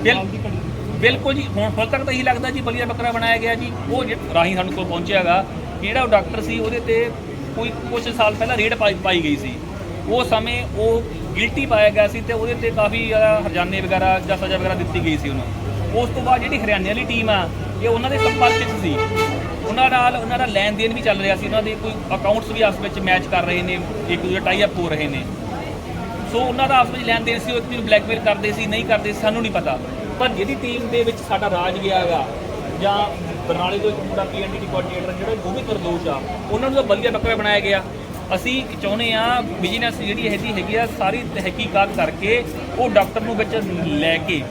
Bill- ਬਿਲਕੁਲ ਜੀ, ਹੁਣ ਹੁਣ ਤੱਕ ਤਾਂ ਇਹੀ ਲੱਗਦਾ ਜੀ ਬਲੀਆ ਬੱਕਰਾ ਬਣਾਇਆ ਗਿਆ ਜੀ। ਉਹ ਜੇ- ਰਾਹੀਂ ਸਾਨੂੰ ਕੋਲ ਪਹੁੰਚਿਆਗਾ, ਜਿਹੜਾ ਉਹ ਡਾਕਟਰ ਸੀ, ਉਹਦੇ ਤੇ ਕੋਈ ਕੁਝ ਸਾਲ ਪਹਿਲਾਂ ਰੇਡ ਪਾਈ ਪਾਈ ਗਈ ਸੀ। ਉਹ ਸਮੇਂ ਉਹ ਗਿਲਟੀ ਪਾਇਆ ਗਿਆ ਸੀ ਤੇ ਉਹਦੇ ਤੇ ਕਾਫੀ ਜ਼ਿਆਦਾ ਹਰਜਾਨੇ ਵਗੈਰਾ, ਜਾਂ ਸਜ਼ਾ ਵਗੈਰਾ ਦਿੱਤੀ ਗਈ ਸੀ ਉਹਨੂੰ। ਉਸ ਤੋਂ ਬਾਅਦ ਜਿਹੜੀ ਹਰਿਆਣੇ ਵਾਲੀ ਟੀਮ ਆ, ਇਹ ਉਹਨਾਂ ਦੇ ਸੰਪਰਕ ਵਿੱਚ ਸੀ। ਉਹਨਾਂ ਨਾਲ ਉਹਨਾਂ ਦਾ ਲੈਣ ਦੇਣ ਵੀ ਚੱਲ ਰਿਹਾ ਸੀ। ਉਹਨਾਂ ਦੇ ਕੋਈ ਅਕਾਊਂਟਸ ਵੀ ਆਪਸ ਵਿੱਚ ਮੈਚ ਕਰ ਰਹੇ ਨੇ ਇੱਕ ਦੂਜੇ ਟਾਈ ਅਪ ਹੋ ਰਹੇ ਨੇ। ਸੋ ਉਹਨਾਂ ਦਾ ਆਪਸ ਵਿੱਚ ਲੈਣ ਦੇਣ ਸੀ ਉਹ ਇੱਕ ਨੂੰ ਬਲੈਕਮੇਲ ਕਰਦੇ ਸੀ ਨਹੀਂ ਕਰਦੇ ਸੀ, ਸਾਨੂੰ ਨਹੀਂ ਪਤਾ। ਪਰ ਜਿਹੜੀ ਟੀਮ ਦੇ ਵਿੱਚ ਸਾਡਾ ਰਾਜ ਗਿਆ ਹੈਗਾ ਜਾਂ ਬਰਨਾਲੇ ਤੋਂ ਇੱਕ ਮੁੰਡਾ ਪੀਐਨਡੀ ਕੋਆਰਡੀਨੇਟਰ ਜਿਹੜਾ ਉਹ ਵੀ ਆ ਉਹਨਾਂ ਨੂੰ ਤਾਂ ਬਲੀਆ ਬੱਕਰਾ ਬਣਾਇਆ ਗਿਆ। ਅਸੀਂ ਚਾਹੁੰਦੇ ਆ ਬਿਜ਼ਨਸ ਜਿਹੜੀ ਇਹਦੀ ਹੈਗੀ ਆ ਸਾਰੀ ਤਹਿਕੀਕਾਤ ਕਰਕੇ ਉਹ ਡਾਕਟਰ ਨੂੰ ਵਿੱਚ ਲੈ ਕੇ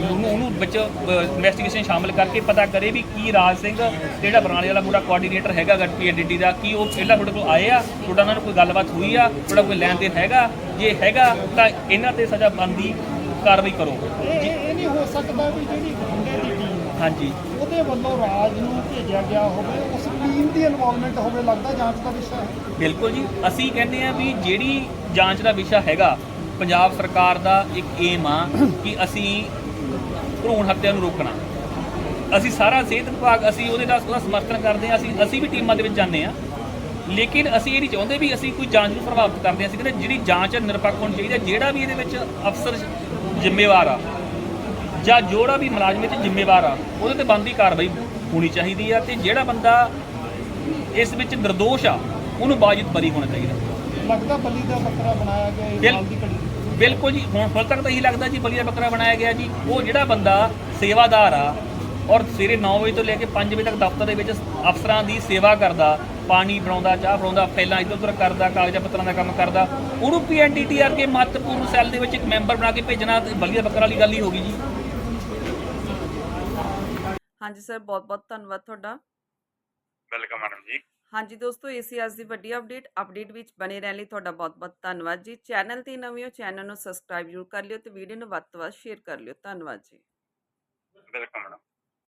ਉਹਨੂੰ ਉਹਨੂੰ ਵਿੱਚ ਇਨਵੈਸਟੀਗੇਸ਼ਨ ਸ਼ਾਮਲ ਕਰਕੇ ਪਤਾ ਕਰੇ ਵੀ ਕੀ ਰਾਜ ਸਿੰਘ ਜਿਹੜਾ ਬਰਨਾਲੇ ਵਾਲਾ ਮੁੰਡਾ ਕੋਆਰਡੀਨੇਟਰ ਹੈਗਾ ਗਾ ਪੀਐਨਡੀ ਦਾ ਕੀ ਉਹ ਪਹਿਲਾਂ ਤੁਹਾਡੇ ਕੋਲ ਆਏ ਆ? ਤੁਹਾਡਾ ਉਹਨਾਂ ਨਾਲ ਕੋਈ ਗੱਲਬਾਤ ਹੋਈ ਆ? ਤੁਹਾਡਾ ਕੋਈ ਲੈਣ ਦੇਣ ਹੈਗਾ? ਜੇ ਹੈਗਾ ਤਾਂ ਇਹਨਾਂ ਤੇ ਸਜ਼ਾ ਬਣਦੀ ਕਾਰਵਾਈ ਕਰੋ। ਇਹ ਨਹੀਂ ਹੋ ਸਕਦਾ ਵੀ ਜਿਹੜੀ ਗੁੰਡੇ ਦੀ ਟੀਮ ਹਾਂਜੀ। ਉਹਦੇ ਵੱਲੋਂ ਰਾਜ ਨੂੰ ਭੇਜਿਆ ਗਿਆ ਹੋਵੇ ਉਸ ਟੀਮ ਦੀ ਇਨਵੋਲਵਮੈਂਟ ਹੋਵੇ ਲੱਗਦਾ ਜਾਂਚ ਦਾ ਵਿਸ਼ਾ ਹੈ? ਬਿਲਕੁਲ ਜੀ। ਅਸੀਂ ਕਹਿੰਦੇ ਆ ਵੀ ਜਿਹੜੀ ਜਾਂਚ ਦਾ ਵਿਸ਼ਾ ਹੈਗਾ ਪੰਜਾਬ ਸਰਕਾਰ ਦਾ ਇੱਕ ਏਮ ਆ ਕਿ ਅਸੀਂ ਭਰੂਣ ਹੱਤਿਆ ਨੂੰ ਰੋਕਣਾ। ਅਸੀਂ ਸਾਰਾ ਸਿਹਤ ਵਿਭਾਗ ਅਸੀਂ ਉਹਦੇ ਦਾ ਉਹਦਾ ਸਮਰਥਨ ਕਰਦੇ ਆ ਅਸੀਂ ਅਸੀਂ ਵੀ ਟੀਮਾਂ ਦੇ ਵਿੱਚ ਜਾਂਦੇ ਆ ਲੇਕਿਨ ਅਸੀਂ ਇਹ ਨਹੀਂ ਚਾਹੁੰਦੇ ਵੀ ਅਸੀਂ ਕੋਈ ਜਾਂਚ ਨੂੰ ਪ੍ਰਭਾਵਿਤ ਕਰਦੇ ਆ ਅਸੀਂ ਕਹਿੰਦੇ ਜਿਹੜੀ ਜਾਂਚ ਹੈ ਨਿਰਪੱਖ ਹੋਣੀ ਚਾਹੀਦੀ ਹੈ ਜਿਹੜਾ ਵੀ ਇਹਦੇ ਵਿੱਚ ਅਫਸਰ ਜ਼ਿੰਮੇਵਾਰ ਆ ਜਾਂ ਜਿਹੜਾ ਵੀ ਮੁਲਾਜ਼ਮ 'ਚ ਜ਼ਿੰਮੇਵਾਰ ਆ ਉਹਦੇ ਤੇ ਬਣਦੀ ਕਾਰਵਾਈ ਹੋਣੀ ਚਾਹੀਦੀ ਆ ਤੇ ਜਿਹੜਾ ਬੰਦਾ ਇਸ ਵਿੱਚ ਨਿਰਦੋਸ਼ ਆ ਉਹਨੂੰ ਬਾਜਿਤ ਬਰੀ ਹੋਣਾ ਚਾਹੀਦਾ। ਲੱਗਦਾ ਬਲੀ ਦਾ ਬੱਕਰਾ ਬਣਾਇਆ ਗਿਆ ਇਹ ਨਾਲ ਦੀ ਘੜੀ। ਬਿਲਕੁਲ ਜੀ ਹੁਣ ਹੁਣ ਤੱਕ ਤਾਂ ਇਹੀ ਲੱਗਦਾ ਜੀ ਬਲੀਆ ਬੱਕਰਾ ਬਣਾਇਆ ਗਿਆ ਜੀ। ਉਹ ਜਿਹੜਾ ਬੰਦਾ ਸੇਵਾਦਾਰ ਆ ਔਰ ਸਵੇਰੇ 9 ਵਜੇ ਤੋਂ ਲੈ ਕੇ 5 ਵਜੇ ਤੱਕ ਦਫ਼ਤਰ ਦੇ ਵਿੱਚ ਅਫਸਰਾਂ ਦੀ ਸੇਵਾ ਕਰਦਾ ਪਾਣੀ ਬਣਾਉਂਦਾ ਚਾਹ ਬਣਾਉਂਦਾ ਫੈਲਾਂ ਇੱਧਰ ਉੱਧਰ ਕਰਦਾ ਕਾਗਜ਼ਾਂ ਪੱਤਰਾਂ ਦਾ ਕੰਮ ਕਰਦਾ। ਉਹਨੂੰ ਪੀਐਨਡੀਟੀਆਰ ਕੇ ਮਹੱਤਵਪੂਰਨ ਸੈੱਲ ਦੇ ਵਿੱਚ ਇੱਕ ਮੈਂਬਰ ਬਣਾ ਕੇ ਭੇਜਣਾ ਬਲੀਆ ਬੱਕਰਾ ਵਾਲੀ ਗੱਲ ਹੀ ਹੋ ਗਈ ਜੀ। ਹਾਂਜੀ ਸਰ ਬਹੁਤ ਬਹੁਤ ਧੰਨਵਾਦ ਤੁਹਾਡਾ। ਵੈਲਕਮ ਮੈਡਮ ਜੀ। ਹਾਂਜੀ ਦੋਸਤੋ, ਇਹ ਸੀ ਅੱਜ ਦੀ ਵੱਡੀ ਅਪਡੇਟ ਅਪਡੇਟ ਵਿੱਚ ਬਣੇ ਰਹਿਣ ਲਈ ਤੁਹਾਡਾ ਬਹੁਤ ਬਹੁਤ ਧੰਨਵਾਦ ਜੀ। ਚੈਨਲ ਤੇ ਨਵੇਂ ਹੋ ਚੈਨਲ ਨੂੰ ਸਬਸਕ੍ਰਾਈਬ ਜ਼ਰੂਰ ਕਰ ਲਿਓ ਤੇ ਵੀਡੀਓ ਨੂੰ ਵੱਧ ਤੋਂ ਵੱਧ ਸ਼ੇਅਰ ਕਰ ਲਿਓ। ਧੰਨਵਾਦ ਜੀ। ਵੈਲਕਮ